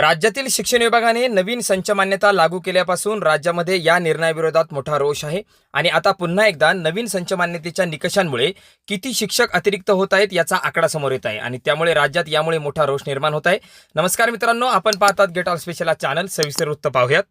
राज्यातील शिक्षण विभागाने नवीन संच मान्यता लागू केल्यापासून राज्यामध्ये या निर्णयाविरोधात मोठा रोष आहे. आणि आता पुन्हा एकदा नवीन संच मान्यतेच्या निकषांमुळे किती शिक्षक अतिरिक्त होत आहेत याचा आकडा समोर येत आहे. आणि त्यामुळे राज्यात यामुळे मोठा रोष निर्माण होत आहे. नमस्कार मित्रांनो आपण पाहतात गेट ऑफ स्पेशल चॅनल सविस्तर वृत्त पाहूयात.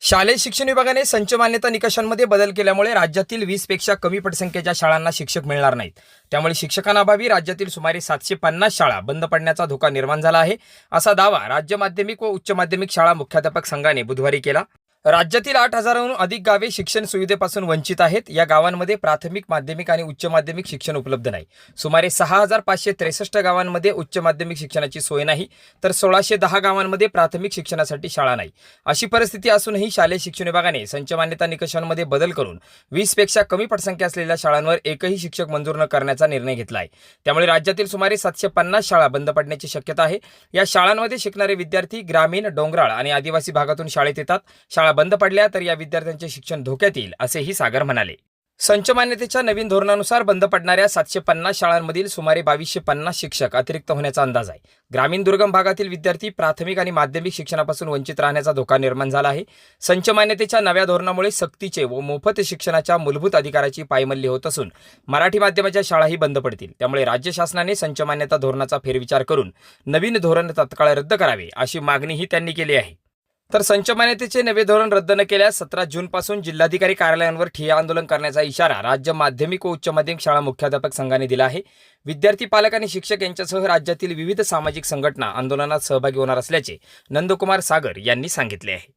शालेय शिक्षण विभागाने संच मान्यता निकषांमध्ये बदल केल्यामुळे राज्यातील वीसपेक्षा कमी पटसंख्येच्या शाळांना शिक्षक मिळणार नाहीत. त्यामुळे शिक्षकांअभावी राज्यातील सुमारे सातशे पन्नास शाळा बंद पडण्याचा धोका निर्माण झाला आहे. असा दावा राज्य माध्यमिक व उच्च माध्यमिक शाळा मुख्याध्यापक संघाने बुधवारी केला. राज्यातील आठ हजाराहून अधिक गावे शिक्षण सुविधेपासून वंचित आहेत. या गावांमध्ये प्राथमिक माध्यमिक आणि उच्च माध्यमिक शिक्षण उपलब्ध नाही. सुमारे सहा हजार पाचशे त्रेसष्ट गावांमध्ये उच्च माध्यमिक शिक्षणाची सोय नाही तर सोळाशे दहा गावांमध्ये प्राथमिक शिक्षणासाठी शाळा नाही. अशी परिस्थिती असूनही शालेय शिक्षण विभागाने संच मान्यता निकषांमध्ये बदल करून वीसपेक्षा कमी पटसंख्या असलेल्या शाळांवर एकही शिक्षक मंजूर न करण्याचा निर्णय घेतला आहे. त्यामुळे राज्यातील सुमारे सातशे पन्नास शाळा बंद पडण्याची शक्यता आहे. या शाळांमध्ये शिकणारे विद्यार्थी ग्रामीण डोंगराळ आणि आदिवासी भागातून शाळेत येतात. शाळा बंद पडल्या तर या विद्यार्थ्यांचे शिक्षण धोक्यात येईल असेही सागर म्हणाले. संच मान्यतेच्या नवीन धोरणानुसार बंद पडणाऱ्या सातशे पन्नास शाळांमधील सुमारे बावीसशे पन्नास शिक्षक अतिरिक्त होण्याचा अंदाज आहे. ग्रामीण दुर्गम भागातील विद्यार्थी प्राथमिक आणि माध्यमिक शिक्षणापासून वंचित राहण्याचा धोका निर्माण झाला आहे. संच मान्यतेच्या नव्या धोरणामुळे सक्तीचे व मोफत शिक्षणाच्या मूलभूत अधिकाराची पायमल्ली होत असून मराठी माध्यमाच्या शाळाही बंद पडतील. त्यामुळे राज्य शासनाने संच मान्यता धोरणाचा फेरविचार करून नवीन धोरण तत्काळ रद्द करावे अशी मागणीही त्यांनी केली आहे. तर संच मान्यतेचे नवे धोरण रद्द न केल्यास सतरा जूनपासून जिल्हाधिकारी कार्यालयांवर ठिय्या आंदोलन करण्याचा इशारा राज्य माध्यमिक व उच्च माध्यमिक शाळा मुख्याध्यापक संघाने दिला आहे. विद्यार्थी पालक आणि शिक्षक यांच्यासह राज्यातील विविध सामाजिक संघटना आंदोलनात सहभागी होणार असल्याचे नंदकुमार सागर यांनी सांगितले आहे.